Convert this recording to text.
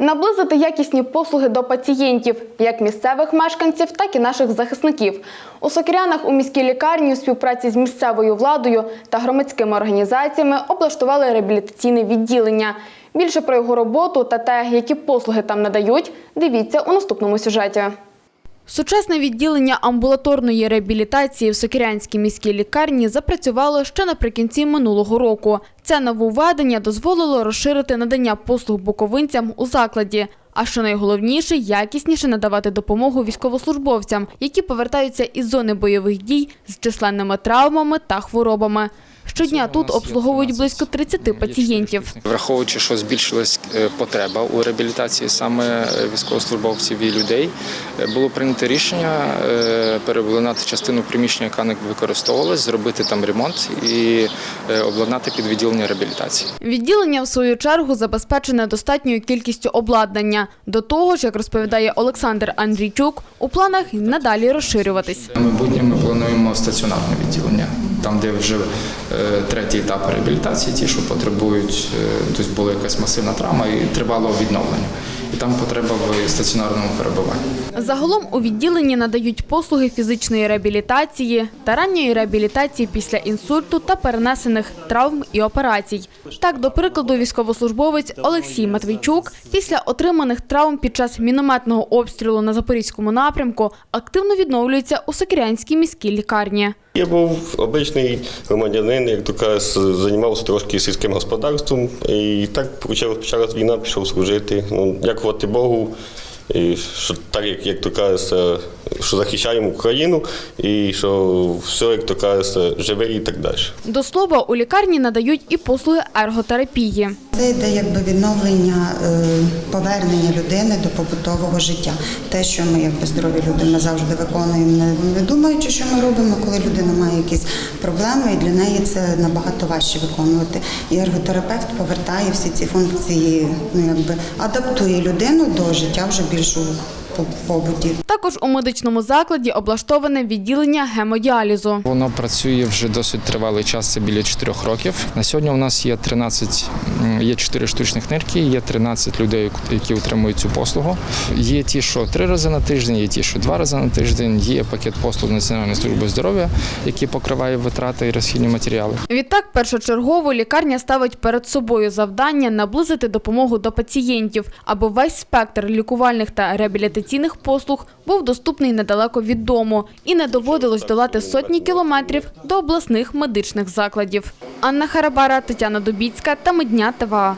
Наблизити якісні послуги до пацієнтів, як місцевих мешканців, так і наших захисників. У Сокирянах у міській лікарні у співпраці з місцевою владою та громадськими організаціями облаштували реабілітаційне відділення. Більше про його роботу та те, які послуги там надають, дивіться у наступному сюжеті. Сучасне відділення амбулаторної реабілітації в Сокирянській міській лікарні запрацювало ще наприкінці минулого року. Це нововведення дозволило розширити надання послуг буковинцям у закладі. А що найголовніше, якісніше надавати допомогу військовослужбовцям, які повертаються із зони бойових дій з численними травмами та хворобами. Щодня тут обслуговують близько 30 пацієнтів. Враховуючи, що збільшилась е, потреба у реабілітації саме е, військовослужбовців і людей, е, було прийнято рішення переобладнати частину приміщення, яка не використовувалась, зробити там ремонт і обладнати під відділення реабілітації. Відділення, в свою чергу, забезпечене достатньою кількістю обладнання. До того ж, як розповідає Олександр Андрійчук, у планах надалі розширюватись. Майбутнє ми плануємо стаціонарне відділення, там, де вже е, третій етап реабілітації, ті, що потребують, е, тобто була якась масивна травма і тривалого відновлення. І там потреба в стаціонарному перебуванні. Загалом у відділенні надають послуги фізичної реабілітації та ранньої реабілітації після інсульту та перенесених травм і операцій. Так, до прикладу, військовослужбовець Олексій Матвійчук після отриманих травм під час мінометного обстрілу на запорізькому напрямку активно відновлюється у Сокирянській міській лікарні. Я був обичний громадянин, як то кажуть, займався трошки сільським господарством. І так почалась війна, пішов служити. Ну, дякувати Богу, і що так, як, як то кажуть, що захищаємо Україну, і що все, як то кажуть, живе і так далі. До слова, у лікарні надають і послуги ерготерапії. Це йде якби відновлення, е, повернення людини до побутового життя. Те, що ми, якби здорові люди, завжди виконуємо, не, думаючи, що ми робимо, коли людина має якісь проблеми, і для неї це набагато важче виконувати. І ерготерапевт повертає всі ці функції, ну якби адаптує людину до життя вже більш побуті. Також у медичному закладі облаштоване відділення гемодіалізу. Воно працює вже досить тривалий час, це біля 4 років. На сьогодні у нас є 13, м, є 4 штучних нирки, є 13 людей, які отримують цю послугу. Є ті, що 3 рази на тиждень, є ті, що 2 рази на тиждень, є пакет послуг Національної служби здоров'я, який покриває витрати і розхідні матеріали. Відтак, першочергово лікарня ставить перед собою завдання наблизити допомогу до пацієнтів, аби весь спектр лікувальних та реабілітаційних послуг був доступний недалеко від дому і не доводилось долати сотні кілометрів до обласних медичних закладів. Анна Харабара, Тетяна Дубіцька та Медня ТВА.